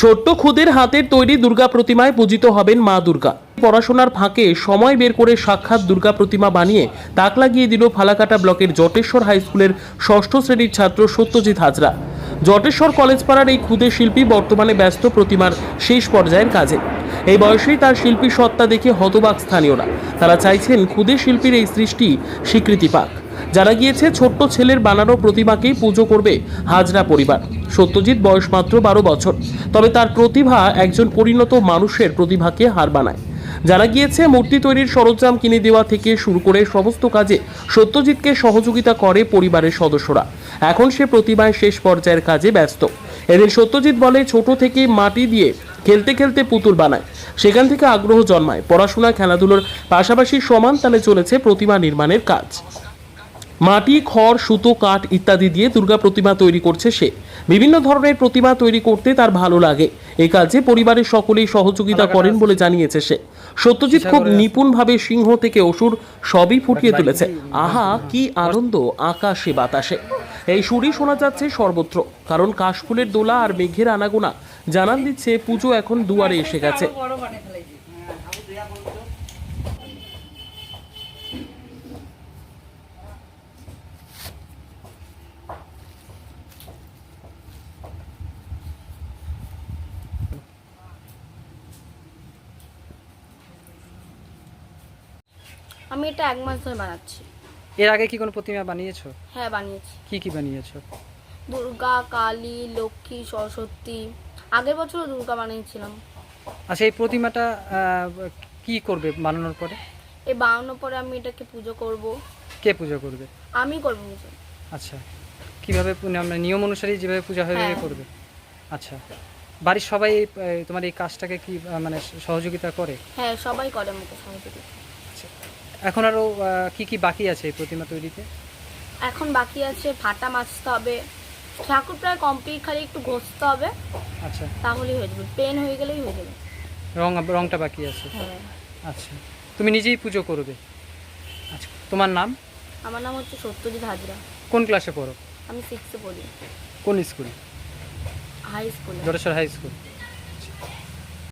ছোট্ট খুদের হাতের তৈরি দুর্গা প্রতিমায় পূজিত হবেন মা দুর্গা। পড়াশোনার ফাঁকে সময় বের করে সাক্ষাৎ দুর্গা প্রতিমা বানিয়ে তাক লাগিয়ে দিল ফালাকাটা ব্লকের জটেশ্বর হাই স্কুলের ষষ্ঠ শ্রেণির ছাত্র সত্যজিৎ হাজরা। জটেশ্বর কলেজ পাড়ার এই ক্ষুদে শিল্পী বর্তমানে ব্যস্ত প্রতিমার শেষ পর্যায়ের কাজে। এই বয়সেই তার শিল্পী সত্তা দেখে হতবাক স্থানীয়রা। তারা চাইছেন ক্ষুদে শিল্পীর এই সৃষ্টি স্বীকৃতি পাক। যারা গিয়েছে, ছোট্ট ছেলের বানানো প্রতিমাকেই পুজো করবে হাজরা পরিবার। সত্যজিৎ বয়স মাত্র বারো বছর। তবে তার প্রতিভা একজন পরিণত মানুষের প্রতিভাকে হার বানায় জানা গিয়েছে, মূর্তি তৈরির সরঞ্জাম কিনে দেওয়া থেকে শুরু করে সমস্ত কাজে সত্যজিৎকে সহযোগিতা করে পরিবারের সদস্যরা। এখন সে প্রতিভায় শেষ পর্যায়ের কাজে ব্যস্ত। এদিন সত্যজিৎ বলে, ছোট থেকে মাটি দিয়ে খেলতে খেলতে পুতুল বানায়। সেখান থেকে আগ্রহ জন্মায়। পড়াশোনা, খেলাধুলোর পাশাপাশি সমান তালে চলেছে প্রতিমা নির্মাণের কাজ। মাটি খড় সুতো কাঠ ইত্যাদি দিয়ে দুর্গা প্রতিমা তৈরি করছে সে। বিভিন্ন ধরনের প্রতিমা তৈরি করতে তার ভালো লাগে। এই কাজে পরিবারের সকলেই সহযোগিতা করেন বলে জানিয়েছে সে। সত্যজিৎ খুব নিপুণভাবে সিংহ থেকে অসুর সবই ফুটিয়ে তুলেছে। আহা কি আনন্দ আকাশে বাতাসে। এই সুরই শোনা যাচ্ছে সর্বত্র কারণ কাশফুলের দোলা আর মেঘের আনাগোনা। জানান দিচ্ছে পুজো এখন দুয়ারে এসে গেছে। আমি এটা এক মাস ধরে বানাচ্ছি। এর আগে কি কোনো প্রতিমা বানিয়েছো? হ্যাঁ বানিয়েছি। কি কি বানিয়েছো? দুর্গা কালী লক্ষ্মী সরস্বতী। আগের বছরও দুর্গা বানিয়েছিলাম। আচ্ছা এই প্রতিমাটা আহ, কি করবে বানানোর পরে? এই বানানোর পরে আমি এটাকে পুজো করব। কে পুজো করবে? আমি করব পুজো আচ্ছা কীভাবে পু- মানে নিয়ম অনুসারে যেভাবে পূজা হয় হ্যাঁ। করবে? আচ্ছা বাড়ির সবাই এই, আহ, তোমার এই কাজটাকে কি আহ, মানে সহযোগিতা করে? হ্যাঁ সবাই করে আমাকে সহযোগিতা। আচ্ছা। এখন আরও কি কি বাকি আছে এই প্রতিমা তৈরিতে? এখন বাকি আছে ফাটা মাছতে হবে। ঠাকুর প্রায় কমপ্লিট খালি একটু ঘষতে হবে। আচ্ছা। তাহলেই হয়ে যাবে। পেন হয়ে গেলেই হয়ে যাবে। রং রংটা বাকি আছে হ্যাঁ। আচ্ছা। তুমি নিজেই পুজো করবে? আচ্ছা। তোমার নাম? আমার নাম হচ্ছে সত্যজিৎ হাজরা। কোন ক্লাসে পড়ো? আমি সিক্সে পড়ি। কোন স্কুল? হাই স্কুলে জটেশ্বর হাই স্কুল।